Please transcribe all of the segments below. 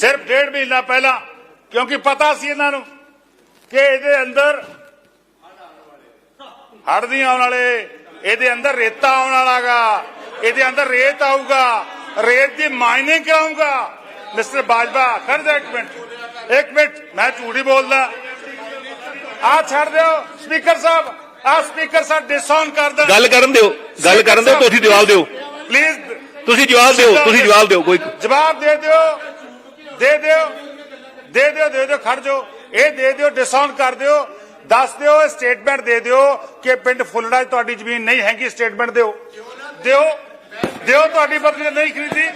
ਸਿਰਫ ਡੇਢ ਮਹੀਨਾ ਪਹਿਲਾਂ ਕਿਉਂਕਿ ਪਤਾ ਸੀ ਇਹਨਾਂ ਨੂੰ ਕਿ ਇਹਦੇ ਅੰਦਰ ਹੜ੍ਹ ਨਹੀਂ ਆਉਣ ਵਾਲੇ ਇਹਦੇ ਅੰਦਰ ਰੇਤਾ ਆਉਣ ਵਾਲਾਗਾ ਇਹਦੇ ਅੰਦਰ ਰੇਤ ਆਊਗਾ ਰੇਤ ਦੀ ਮਾਈਨਿੰਗ ਕਰਾਊਗਾ। ਮਿਸਟਰ ਬਾਜਵਾ ਖੜ ਜਾ ਇੱਕ ਮਿੰਟ ਇੱਕ ਮਿੰਟ ਮੈਂ ਝੂਠੀ ਬੋਲਦਾ। ਆ ਛੱਡ ਦਿਓ ਸਪੀਕਰ ਸਾਹਿਬ ਆ ਸਪੀਕਰ ਸਾਹਿਬ ਡਿਸਆਨ ਕਰ ਦੇਣ। ਗੱਲ ਕਰਨ ਦਿਓ ਗੱਲ ਕਰਨ ਦਿਓ ਤੁਸੀਂ ਜਵਾਬ ਦਿਓ। ਪਲੀਜ਼ ਤੁਸੀਂ ਜਵਾਬ ਦਿਓ ਤੁਸੀਂ ਜਵਾਬ ਦਿਓ ਕੋਈ ਜਵਾਬ ਦੇ ਦਿਓ। ਦੇ ਦਿਓ ਦੇ ਦਿਓ ਦੇ ਦਿਓ ਖੜ ਜਾਓ ਇਹ ਦੇ ਦਿਓ ਡਿਸਕਾਊਂਟ ਕਰ ਦਿਓ ਦੱਸ ਦਿਓ ਸਟੇਟਮੈਂਟ ਦੇ ਦਿਓ ਕਿ ਪਿੰਡ ਫੁੱਲੜਾ 'ਚ ਤੁਹਾਡੀ ਜ਼ਮੀਨ ਨਹੀਂ ਹੈਗੀ ਸਟੇਟਮੈਂਟ ਦਿਓ ਦਿਓ ਦਿਓ ਤੁਹਾਡੀ ਪਤਨੀ ਨੇ ਨਹੀਂ ਖਰੀਦੀ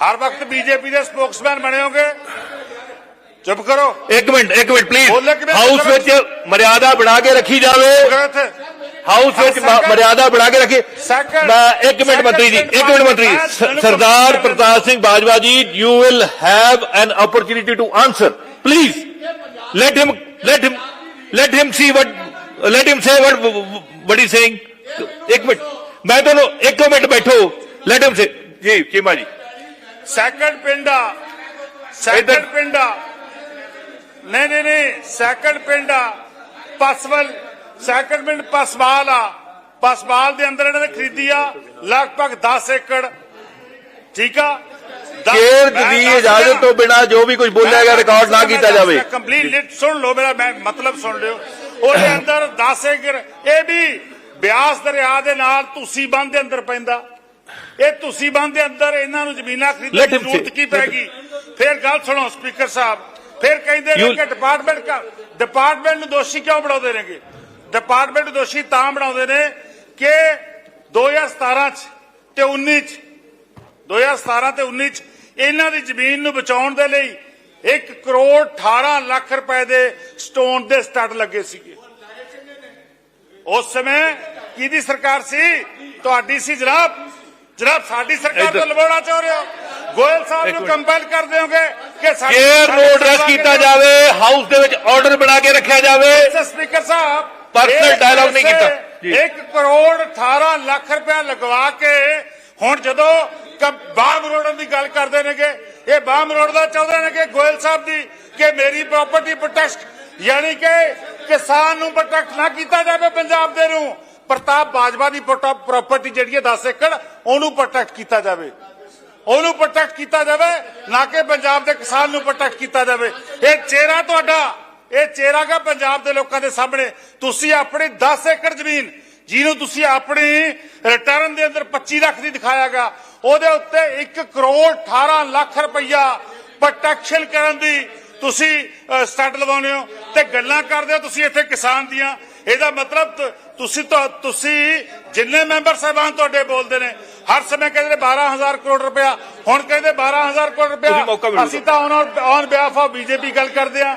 ਹਰ ਵਕਤ ਬੀਜੇਪੀ ਦੇ ਸਪੋਕਸਮੈਨ ਬਣੇ ਹੋਗੇ ਚੁੱਪ ਕਰੋ ਇੱਕ ਮਿੰਟ ਇੱਕ ਮਿੰਟ ਪਲੀਜ਼ ਬੋਲੋ ਕਿਵੇਂ? ਹਾਊਸ ਵਿੱਚ ਮਰਿਆਦਾ ਬਣਾ ਕੇ ਰੱਖੀ ਜਾਵੇ हाउस मर्यादा बढ़ा के रखे मैं एक मिनट मंत्री जी एक मिनट मंत्री Sardar Pratap Singh Bajwa ji you will have an opportunity to answer please let him let him let him see what let him say what बड़ी सिंह एक मिनट मैं थोड़ा एक मिनट बैठो। लेट हिम से जी Cheema ji. Second Pinda. Second Pinda. नहीं नहीं नहीं। सैकंड पिंडा। पासवल ਸੈਕੰਡ ਪਿੰਡ ਪਸਵਾਲ ਆ। ਪਸਵਾਲ ਦੇ ਅੰਦਰ ਇਹਨਾਂ ਨੇ ਖਰੀਦੀ ਆ ਲਗਭਗ 10 ਏਕੜ। ਠੀਕ ਆ? ਦਸ- ਕੇਰ ਮੈਂ ਦੀ ਇਜਾਜ਼ਤ। ਤੋਂ ਬਿਨਾ ਜੋ ਵੀ ਕੁਝ ਬੋਲਿਆ ਗਿਆ ਰਿਕਾਰਡ ਨਾ ਕੀਤਾ ਜਾਵੇ। ਕੰਪਲੀਟ ਲਿਟ ਸੁਣ ਲਓ ਮੇਰਾ ਮੈਂ ਮਤਲਬ ਸੁਣ ਲਿਓ। ਉਹਦੇ ਅੰਦਰ 10 ਏਕੜ। ਇਹ ਵੀ ਬਿਆਸ ਦਰਿਆ ਦੇ ਨਾਲ ਤੁਸੀਂ ਬੰਦ ਦੇ ਅੰਦਰ ਪੈਂਦਾ। ਇਹ ਤੁਸੀਂ ਬੰਦ ਦੇ ਅੰਦਰ ਇਹਨਾਂ ਨੂੰ ਜ਼ਮੀਨਾਂ ਖਰੀਦਣ ਦੀ ਜ਼ਰੂਰਤ. ਕੀ ਪੈਗੀ ਫਿਰ ਗੱਲ ਸੁਣੋ ਸਪੀਕਰ ਸਾਹਿਬ। ਫਿਰ ਕਹਿੰਦੇ ਨੇ ਕਿ ਡਿਪਾਰਟਮੈਂਟ ਡਿਪਾਰਟਮੈਂਟ ਨੂੰ ਦੋਸ਼ੀ ਕਿਉਂ ਬਣਾਉਂਦੇ ਨੇਗੇ? ਡਿਪਾਰਟਮੈਂਟ ਦੋਸ਼ੀ ਤਾਂ ਬਣਾਉਂਦੇ ਨੇ ਕਿ 2017 ਚ ਤੇ 19 ਚ 2017 ਤੇ 19 ਚ ਇਹਨਾਂ ਦੀ ਜ਼ਮੀਨ ਨੂੰ ਬਚਾਉਣ ਦੇ ਲਈ 1 ਕਰੋੜ 18 ਲੱਖ ਰੁਪਏ ਦੇ ਸਟੋਨ ਦੇ ਸਟੱਡ ਲੱਗੇ ਸੀਗੇ ਉਸ ਸਮੇਂ ਕਿਹਦੀ ਸਰਕਾਰ ਸੀ ਤੁਹਾਡੀ ਸੀ ਜਨਾਬ ਜਨਾਬ ਸਾਡੀ ਸਰਕਾਰ ਤੋਂ। ਲਵਾਉਣਾ ਚਾਹ ਰਹੇ ਹੋ ਗੋਇਲ ਸਾਹਿਬ ਨੂੰ। ਕੰਪੈਲ ਕਰ ਦਿਓਗੇ ਕਿ ਸਾਡੀ ਐਡਰੈਸ ਸੇਵਾ ਕੀਤਾ। ਜਾਵੇ ਹਾਊਸ ਦੇ ਵਿੱਚ ਆਰਡਰ ਬਣਾ ਕੇ ਰੱਖਿਆ ਜਾਵੇ ਸਪੀਕਰ ਸਾਹਿਬ ਇਹ dialogue ਨਹੀਂ ਕੀਤਾ। ਜੀ। 1 ਕਰੋੜ 18 ਲੱਖ ਰੁਪਏ ਲਗਵਾ ਕੇ ਹੁਣ ਜਦੋਂ ਬਾਮ ਰੋਡਨ ਦੀ ਗੱਲ ਕਰਦੇ ਨੇਗੇ ਇਹ ਬਾਮ ਰੋਡ ਦਾ ਚਾਹੁੰਦੇ ਨੇ ਕਿ ਗੋਇਲ ਸਾਹਿਬ ਦੀ ਕਿ ਮੇਰੀ ਪ੍ਰਾਪਰਟੀ ਪ੍ਰੋਟੈਕਟ ਯਾਨੀ ਕਿ ਕਿਸਾਨ ਨੂੰ ਪ੍ਰੋਟੈਕਟ ਨਾ ਕੀਤਾ ਜਾਵੇ ਪੰਜਾਬ ਦੇ ਨੂੰ ਪ੍ਰਤਾਪ ਬਾਜਵਾ ਦੀ ਪ੍ਰਾਪਰਟੀ ਜਿਹੜੀ ਹੈ 10 ਏਕੜ ਉਹਨੂੰ ਪ੍ਰੋਟੈਕਟ ਕੀਤਾ ਜਾਵੇ ਉਹਨੂੰ ਪ੍ਰੋਟੈਕਟ ਕੀਤਾ ਜਾਵੇ ਨਾ ਕਿ ਪੰਜਾਬ ਦੇ ਕਿਸਾਨ ਨੂੰ ਪ੍ਰੋਟੈਕਟ ਕੀਤਾ ਜਾਵੇ ਇਹ ਚਿਹਰਾ ਤੁਹਾਡਾ ਇਹ ਚਿਹਰਾ ਗਾ ਪੰਜਾਬ ਦੇ ਲੋਕਾਂ ਦੇ ਸਾਹਮਣੇ ਤੁਸੀਂ ਆਪਣੀ 10 ਏਕੜ ਜ਼ਮੀਨ ਜਿਹਨੂੰ ਤੁਸੀਂ ਆਪਣੀ ਰਿਟਰਨ ਦੇ ਅੰਦਰ 25 ਲੱਖ ਦੀ ਦਿਖਾਇਆਗਾ ਉਹਦੇ ਉੱਤੇ 1 ਕਰੋੜ 18 ਲੱਖ ਰੁਪਈਆ ਪ੍ਰੋਟੈਕਸ਼ਨ ਕਰਨ ਦੀ ਤੁਸੀਂ ਸਟਾਰਟ ਲਵਾਉਂਦੇ ਹੋ ਤੇ ਗੱਲਾਂ ਕਰਦੇ ਹੋ ਤੁਸੀਂ ਇੱਥੇ ਕਿਸਾਨ ਦੀਆਂ ਇਹਦਾ ਮਤਲਬ ਤੁਸੀਂ ਤਾਂ ਤੁਸੀਂ ਜਿੰਨੇ ਮੈਂਬਰ ਸਾਹਿਬਾਨ ਤੁਹਾਡੇ ਬੋਲਦੇ ਨੇ ਹਰ ਸਮੇਂ ਕਹਿੰਦੇ ਨੇ 12000 ਕਰੋੜ ਰੁਪਇਆ ਹੁਣ ਕਹਿੰਦੇ 12000 ਕਰੋੜ ਰੁਪਇਆ। ਅਸੀਂ ਤਾਂ on on behalf of BJP ਗੱਲ ਕਰਦੇ ਆ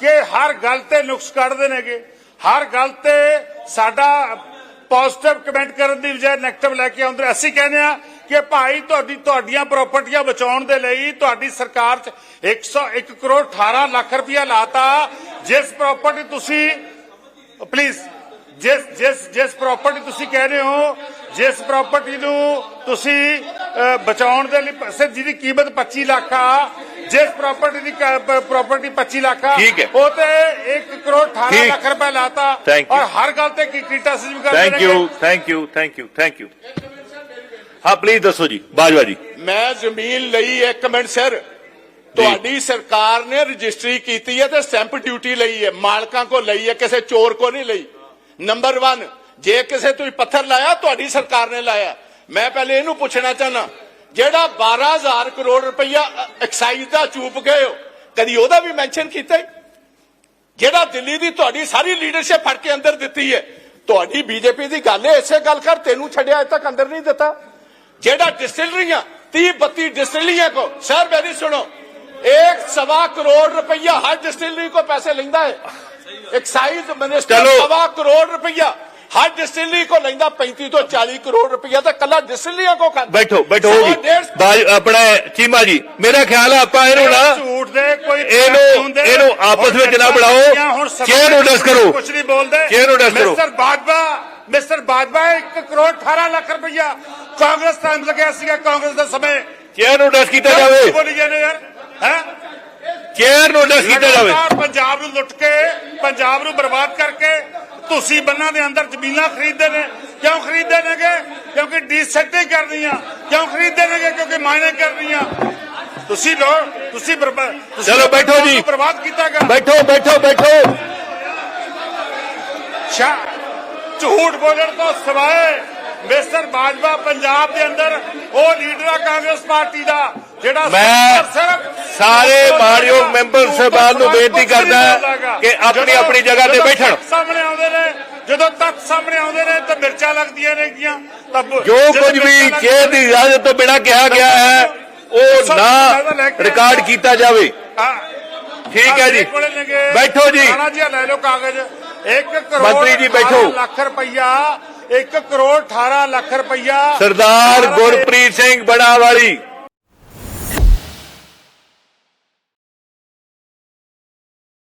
ਕਿ ਹਰ ਗੱਲ ਤੇ ਨੁਕਸ ਕੱਢਦੇ ਨੇਗੇ। ਹਰ ਗੱਲ ਤੇ ਸਾਡਾ ਪੋਜ਼ਿਟਿਵ ਕਮੈਂਟ ਕਰਨ ਦੀ ਬਜਾਏ ਨੈਗੇਟਿਵ ਲੈ ਕੇ ਆਉਂਦੇ। ਅਸੀਂ ਕਹਿੰਦੇ ਆ ਕਿ ਭਾਈ ਤੁਹਾਡੀ, ਤੁਹਾਡੀਆਂ ਪ੍ਰਾਪਰਟੀਆਂ ਬਚਾਉਣ ਦੇ ਲਈ ਤੁਹਾਡੀ ਸਰਕਾਰ 'ਚ 101 ਕਰੋੜ 18 ਲੱਖ ਰੁਪਇਆ ਲਾਤਾ। ਜਿਸ ਪ੍ਰਾਪਰਟੀ ਤੁਸੀਂ ਪਲੀਜ਼ ਜਿਸ ਜਿਸ ਜਿਸ ਪ੍ਰਾਪਰਟੀ ਤੁਸੀਂ ਕਹਿ ਰਹੇ ਹੋ, ਜਿਸ ਪ੍ਰਾਪਰਟੀ ਨੂੰ ਤੁਸੀਂ ਬਚਾਉਣ ਦੇ ਲਈ ਜਿਹਦੀ ਕੀਮਤ 25 ਲੱਖ ਆ ਜਿਸ ਪ੍ਰਾਪਰਟੀ ਦੀ ਪ੍ਰਾਪਰਟੀ 25 ਲੱਖ ਆ ਠੀਕ ਹੈ। ਉਹ ਤੇ 1 ਕਰੋੜ 18 ਠੀਕ। ਲੱਖ ਰੁਪਏ ਲਾਤਾ। Thank you. ਔਰ ਹਰ ਗੱਲ ਤੇ ਕੀ ਕ੍ਰਿਟਿਸਿਜ਼ਮ ਕਰਦੇ ਥੈਂਕ ਨੇਗੇ। You thank you thank you thank you ਹਾਂ ਪਲੀਜ਼ ਦੱਸੋ ਜੀ ਬਾਜਵਾ ਜੀ। ਮੈਂ ਜ਼ਮੀਨ ਲਈ ਇੱਕ ਮਿੰਟ ਸਰ। ਤੁਹਾਡੀ ਸਰਕਾਰ ਨੇ ਰਜਿਸਟਰੀ ਕੀਤੀ ਹੈ ਤੇ ਸਟੈਂਪ ਡਿਊਟੀ ਲਈ ਹੈ। ਮਾਲਕਾਂ ਕੋ ਲਈ ਹੈ ਕਿਸੇ ਚੋਰ ਕੋ ਨਹੀਂ ਲਈ। ਨੰਬਰ 1 ਜੇ ਕਿਸੇ ਤੁਸੀਂ ਪੱਥਰ ਲਾਇਆ ਤੁਹਾਡੀ ਸਰਕਾਰ ਨੇ ਲਾਇਆ। ਮੈਂ ਪਹਿਲੇ ਇਹਨੂੰ ਪੁੱਛਣਾ ਚਾਹਨਾ ਜਿਹੜਾ 12000 ਕਰੋੜ ਰੁਪਈਆ ਐਕਸਾਈਜ਼ ਦਾ ਚੂਪ ਗਏ ਹੋ ਕਦੀ ਉਹਦਾ ਵੀ ਮੈਂਸ਼ਨ ਕੀਤਾ ਹੈ? ਜਿਹੜਾ ਦਿੱਲੀ ਦੀ ਤੁਹਾਡੀ ਸਾਰੀ ਲੀਡਰਸ਼ਿਪ ਫੜ ਕੇ ਅੰਦਰ ਦਿੱਤੀ ਹੈ ਤੁਹਾਡੀ ਬੀਜੇਪੀ ਦੀ ਗੱਲ ਹੈ ਇਸੇ ਗੱਲ ਕਰ ਤੈਨੂੰ ਛੱਡਿਆ ਅਜੇ ਤੱਕ ਅੰਦਰ ਨਹੀਂ ਦਿੱਤਾ ਜਿਹੜਾ ਡਿਸਟਿਲਰੀਆਂ 30 32 डिस्टिलरियों को सर मेरी सुनो एक सवा करोड़ रुपया हर डिस्टिलरी को पैसे लेंदा है एक्साइज मिनिस्टर चलो। सवा करोड़ रुपया ਹਰ ਡਿਸਟਿਲਰੀ ਕੋ ਲੈਂਦਾ 35 ਤੋਂ 40 ਕਰੋੜ ਰੁਪਇਆ ਤਾਂ ਕੱਲਾ ਡਿਸਟਿਲਰੀਆਂ ਕੋ ਖਾਂਦਾ। ਬੈਠੋ ਬੈਠੋ ਆਪਣਾ ਚੀਮਾ ਜੀ ਮੇਰਾ ਖਿਆਲ ਆ ਆਪਾਂ ਇਹਨੂੰ ਨਾ ਝੂਠ ਦੇ ਕੋਈ ਇਹਨੂੰ ਇਹਨੂੰ ਆਪਸ ਵਿੱਚ ਨਾ ਬਣਾਓ। ਚੇਅਰ ਨੋਟਿਸ ਕਰੋ। ਕੁਝ ਨਹੀਂ ਬੋਲਦੇ। ਚੇਅਰ ਨੋਟਿਸ ਕਰੋ। ਮਿਸਟਰ ਬਾਜਵਾ ਮਿਸਟਰ ਬਾਜਵਾ 1 ਕਰੋੜ 18 ਲੱਖ ਰੁਪਇਆ ਕਾਂਗਰਸ ਟਾਈਮ ਲੱਗਿਆ ਸੀਗਾ ਕਾਂਗਰਸ ਦੇ ਸਮੇਂ। ਚੇਅਰ ਨੋਟਿਸ ਕੀਤਾ ਜਾਵੇ। ਬੋਲੀ ਜਾਂਦੇ ਯਾਰ? ਹੈ? ਚੇਅਰ ਨੋਟਿਸ ਕੀਤਾ ਜਾਵੇ। ਪੰਜਾਬ ਨੂੰ ਲੁੱਟ ਕੇ ਪੰਜਾਬ ਨੂੰ ਬਰਬਾਦ ਕਰਕੇ ਤੁਸੀਂ ਬੰਨਾਂ ਦੇ ਅੰਦਰ ਜ਼ਮੀਨਾਂ ਖਰੀਦਦੇ ਨੇ ਕਿਉਂ ਖਰੀਦਦੇ ਨੇਗੇ? ਕਿਉਂਕਿ ਡੀਸੈਟਿੰਗ ਕਰਨੀਆਂ ਕਿਉਂ ਖਰੀਦਦੇ ਨੇਗੇ? ਕਿਉਂਕਿ ਮਾਇਨੇ ਕਰਨੀਆਂ ਤੁਸੀਂ ਲੋ ਤੁਸੀਂ ਚਲੋ ਬੈਠੋ ਜੀ। ਬਰਬਾਦ ਕੀਤਾਗਾ। ਬੈਠੋ ਬੈਠੋ ਬੈਠੋ। ਸ਼ਾ ਝੂਠ ਬੋਲਣ ਤੋਂ ਸਿਵਾਏ ਮਿਸਟਰ ਬਾਜਵਾ ਪੰਜਾਬ ਦੇ ਅੰਦਰ ਉਹ ਲੀਡਰ ਆ ਕਾਂਗਰਸ ਪਾਰਟੀ ਦਾ ਜਿਹੜਾ ਸਿਰਫ ਸਾਰੇ ਮਾਣਯੋਗ ਮੈਂਬਰ ਸਾਹਿਬਾਨ ਨੂੰ ਬੇਨਤੀ ਕਰਦਾ। ਕਿ ਆਪਣੀ- ਆਪਣੀ ਜਗ੍ਹਾ ਤੇ ਬੈਠਣ। ਸਾਹਮਣੇ ਆਉਂਦੇ ਨੇ ਜਦੋਂ ਤੱਕ ਸਾਹਮਣੇ ਆਉਂਦੇ ਨੇ ਤਾਂ ਮਿਰਚਾਂ ਲੱਗਦੀਆਂ ਨੇਗੀਆਂ ਜੋ ਕੁਝ ਵੀ ਚੇਅਰ ਦੀ ਇਜਾਜ਼ਤ ਤੋਂ ਬਿਨਾ ਕਿਹਾ ਗਿਆ ਹੈ ਉਹ ਨਾ ਰਿਕਾਰਡ ਕੀਤਾ ਜਾਵੇ। ਠੀਕ ਹੈ ਜੀ। ਬੈਠੋ ਜੀ ਰਾਣਾ ਜੀ ਲੈ ਲਓ ਕਾਗਜ਼ 1 ਕਰੋੜ ਮੰਤਰੀ ਜੀ ਬੈਠੋ। 18 ਲੱਖ ਰੁਪਈਆ 1 ਕਰੋੜ 18 ਲੱਖ ਰੁਪਈਆ ਸਰਦਾਰ ਗੁਰਪ੍ਰੀਤ ਸਿੰਘ ਬੜਾਵਾਲੀ